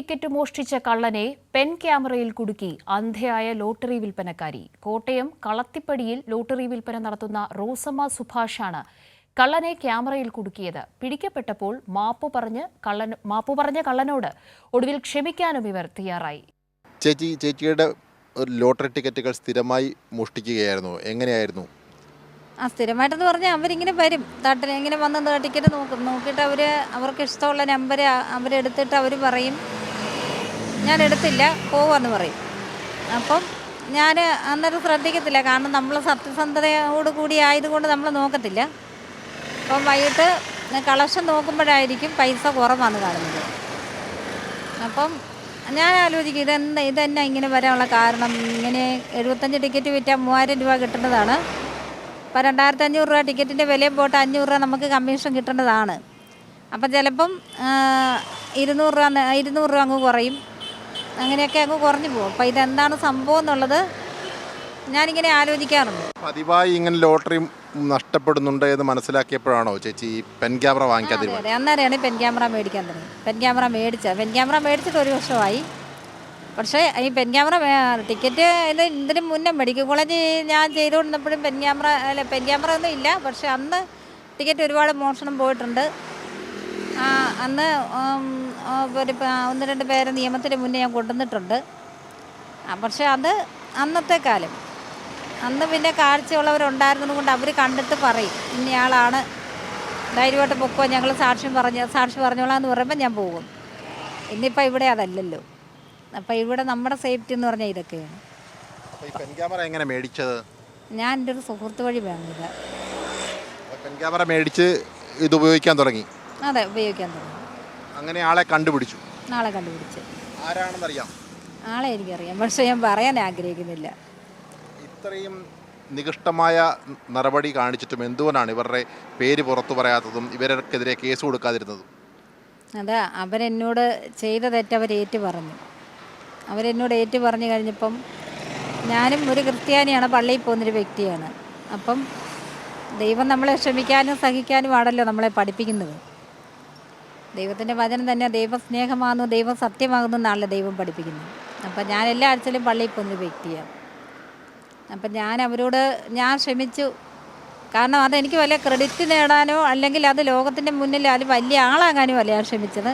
Ticket മോഷ്ടിച്ച കള്ളനെ pen ക്യാമറയിൽ കുടുക്കി അന്ധയായ ലോട്ടറി വിൽപ്പനക്കാരി. കോട്ടയം കളത്തിപ്പടിയിൽ ലോട്ടറി വിൽപ്പന നടത്തുന്ന റോസമ്മ സുഭാഷാണ് കള്ളനെ ക്യാമറയിൽ കുടുക്കിയത്. പിടിക്കപ്പെട്ടപ്പോൾ മാപ്പു പറഞ്ഞ് കള്ളൻ മാപ്പു പറഞ്ഞ കള്ളനോട് ഒടുവിൽ ക്ഷമിക്കാനും ഇവർ തയ്യാറായി. ചേച്ചി ചേച്ചിയുടെ ഒരു ലോട്ടറി ടിക്കറ്റുകൾ സ്ഥിരമായി മോഷ്ടിക്കുകയായിരുന്നു. എങ്ങനെയായിരുന്നു? ആ സ്ഥിരമായിട്ടെന്ന് പറഞ്ഞാൽ അവരിങ്ങനെ വരും. തട്ടിൽ ഇങ്ങനെ വന്ന് ടിക്കറ്റ് നോക്കും. നോക്കിയിട്ട് അവർ അവർക്ക് ഇഷ്ടമുള്ള നമ്പർ അവരെടുത്തിട്ട് അവർ പറയും. ഞാൻ എടുത്തില്ല പോവാന്ന് പറയും. അപ്പം ഞാൻ അന്നേരം ശ്രദ്ധിക്കത്തില്ല കാരണം നമ്മൾ സത്യസന്ധതയോട് കൂടി ആയതുകൊണ്ട് നമ്മൾ നോക്കത്തില്ല. അപ്പം വൈകിട്ട് കളക്ഷൻ നോക്കുമ്പോഴായിരിക്കും പൈസ കുറവാണ് കാണുന്നത്. അപ്പം ഞാൻ ആലോചിക്കും ഇതെന്താ ഇതെന്നാ ഇങ്ങനെ വരാനുള്ള കാരണം? ഇങ്ങനെ എഴുപത്തഞ്ച് ടിക്കറ്റ് വിറ്റാൽ മൂവായിരം രൂപ കിട്ടേണ്ടതാണ്. അപ്പം രണ്ടായിരത്തി അഞ്ഞൂറ് രൂപ ടിക്കറ്റിന്റെ വിലയും പോട്ട് അഞ്ഞൂറ് രൂപ നമുക്ക് കമ്മീഷൻ കിട്ടേണ്ടതാണ്. അപ്പം ചിലപ്പം ഇരുന്നൂറ് രൂപ ഇരുന്നൂറ് രൂപ അങ്ങ് കുറയും. അങ്ങനെയൊക്കെ അങ്ങ് കുറഞ്ഞു പോകും. അപ്പോൾ ഇതെന്താണ് സംഭവം എന്നുള്ളത് ഞാനിങ്ങനെ ആലോചിക്കാറുണ്ട്. പതിവായി ഇങ്ങനെ ലോട്ടറി നഷ്ടപ്പെടുന്നുണ്ട് എന്ന് മനസ്സിലാക്കിയപ്പോഴാണോ ചേച്ചി ഈ പെൻ ക്യാമറ വാങ്ങിക്കാൻ അതെ തീരുമാനം അതെ അന്നേരമാണ് പെൻ ക്യാമറ മേടിക്കാൻ തുടങ്ങി. പെൻ ക്യാമറ മേടിച്ച പെൻ ക്യാമറ മേടിച്ചിട്ട് ഒരു വർഷമായി. പക്ഷേ ഈ പെൻ ക്യാമറ വേ- ടിക്കറ്റ് ഇത് ഇതിന് മുന്നേ മെഡിക്കൽ കോളേജ് ഞാൻ ചെയ്തുകൊണ്ടിരുന്നപ്പോഴും പെൻ ക്യാമറ അല്ല പെൻ ക്യാമറ ഒന്നും ഇല്ല. പക്ഷേ അന്ന് ടിക്കറ്റ് ഒരുപാട് മോഷണം പോയിട്ടുണ്ട്. അന്ന് ഒരു ഒന്ന് രണ്ട് പേരെ നിയമത്തിന് മുന്നേ ഞാൻ കൊണ്ടുവന്നിട്ടുണ്ട്. പക്ഷെ അത് അന്നത്തെ കാലം. അന്ന് പിന്നെ കാഴ്ചയുള്ളവരുണ്ടായിരുന്നത് കൊണ്ട് അവർ കണ്ടിട്ട് പറയും ഇന്നയാളാണ് ധൈര്യമായിട്ട് പൊക്കോ ഞങ്ങൾ സാക്ഷ്യം പറഞ്ഞ സാക്ഷി പറഞ്ഞോളാം എന്ന് പറയുമ്പോൾ ഞാൻ പോകും. ഇന്നിപ്പോൾ ഇവിടെ അതല്ലല്ലോ. അപ്പോൾ ഇവിടെ നമ്മുടെ സേഫ്റ്റി എന്ന് പറഞ്ഞാൽ ഇതൊക്കെയാണ്. ക്യാമറ എങ്ങനെ മേടിച്ചത്? ഞാൻ എന്റെ ഒരു സുഹൃത്ത് വഴി വാങ്ങിയത്. ക്യാമറ മേടിച്ച് ഇത് ഉപയോഗിക്കാൻ തുടങ്ങി. അതെ ഉപയോഗിക്കാൻ തുടങ്ങി. അങ്ങനെ ആളെ കണ്ടുപിടിച്ചു. ആളെ കണ്ടുപിടിച്ച്. ആരാണെന്നറിയാം? ആളെ എനിക്കറിയാം പക്ഷെ ഞാൻ പറയാൻ ആഗ്രഹിക്കുന്നില്ല. ഇത്രയും നികൃഷ്ടമായ നടപടി കാണിച്ചിട്ടും എന്തുകൊണ്ടാണ് ഇവരുടെ പേര് പുറത്തു പറയാത്തതും ഇവർക്കെതിരെ കേസ് കൊടുക്കാതിരുന്നതും? അതെ അവരെന്നോട് ചെയ്ത തെറ്റ് അവർ ഏറ്റു പറഞ്ഞു അവരെന്നോട് ഏറ്റു പറഞ്ഞു കഴിഞ്ഞപ്പം ഞാനും ഒരു ക്രിസ്ത്യാനിയാണ് പള്ളിയിൽ പോകുന്നൊരു വ്യക്തിയാണ്. അപ്പം ദൈവം നമ്മളെ ക്ഷമിക്കാനും സഹിക്കാനും ആണല്ലോ നമ്മളെ പഠിപ്പിക്കുന്നത്. ദൈവത്തിന്റെ വചനം തന്നെ ദൈവസ്നേഹമാകുന്നു ദൈവം സത്യമാകുന്നു എന്നാണല്ലോ ദൈവം പഠിപ്പിക്കുന്നത്. അപ്പം ഞാൻ എല്ലാ ആഴ്ചയിലും പള്ളിയിൽ പോകുന്നൊരു വ്യക്തിയാണ്. അപ്പം ഞാൻ അവരോട് ഞാൻ ശ്രമിച്ചു കാരണം അതെനിക്ക് വലിയ ക്രെഡിറ്റ് നേടാനോ അല്ലെങ്കിൽ അത് ലോകത്തിന്റെ മുന്നിൽ അത് വലിയ ആളാകാനോ അല്ല ഞാൻ ശ്രമിച്ചത്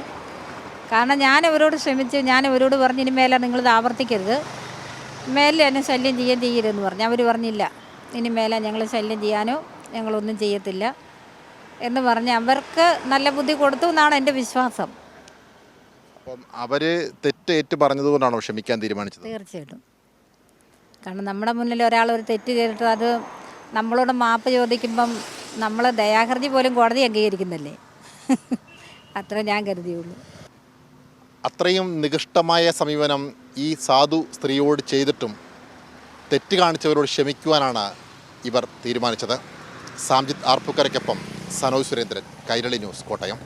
കാരണം ഞാൻ അവരോട് ശ്രമിച്ചു ഞാൻ അവരോട് പറഞ്ഞു ഇനി മേലെ നിങ്ങളിത് ആവർത്തിക്കരുത്. മേലെ എന്നെ ശല്യം ചെയ്യാൻ ചെയ്യരുതെന്ന് പറഞ്ഞു. അവർ പറഞ്ഞില്ല ഇനി മേലെ ഞങ്ങൾ ശല്യം ചെയ്യാനോ ഞങ്ങളൊന്നും ചെയ്യത്തില്ല. എന്ന് പറഞ്ഞ് അവർക്ക് നല്ല ബുദ്ധി കൊടുത്തു എന്നാണ് എന്റെ വിശ്വാസം. അപ്പം അവർ തെറ്റ് ഏറ്റു പറഞ്ഞതുകൊണ്ടാണോ ക്ഷമിക്കാൻ തീരുമാനിച്ചത്? തീർച്ചയായിട്ടും. കാരണം നമ്മുടെ മുന്നിൽ ഒരാൾ ഒരു തെറ്റ് ചെയ്തിട്ട് അത് നമ്മളോട് മാപ്പ് ചോദിക്കുമ്പം നമ്മൾ ദയാഹർജി പോലും കോടതി അംഗീകരിക്കുന്നല്ലേ? അത്ര ഞാൻ കരുതിയുള്ളൂ. അത്രയും നികൃഷ്ടമായ സമീപനം ഈ സാധു സ്ത്രീയോട് ചെയ്തിട്ടും തെറ്റ് കാണിച്ചവരോട് ക്ഷമിക്കുവാനാണ് ഇവർ തീരുമാനിച്ചത്. സാംജിത് ആർപ്പുക്കരയ്ക്കൊപ്പം സനോജ് സുരേന്ദ്രൻ കൈരളി ന്യൂസ് കോട്ടയം.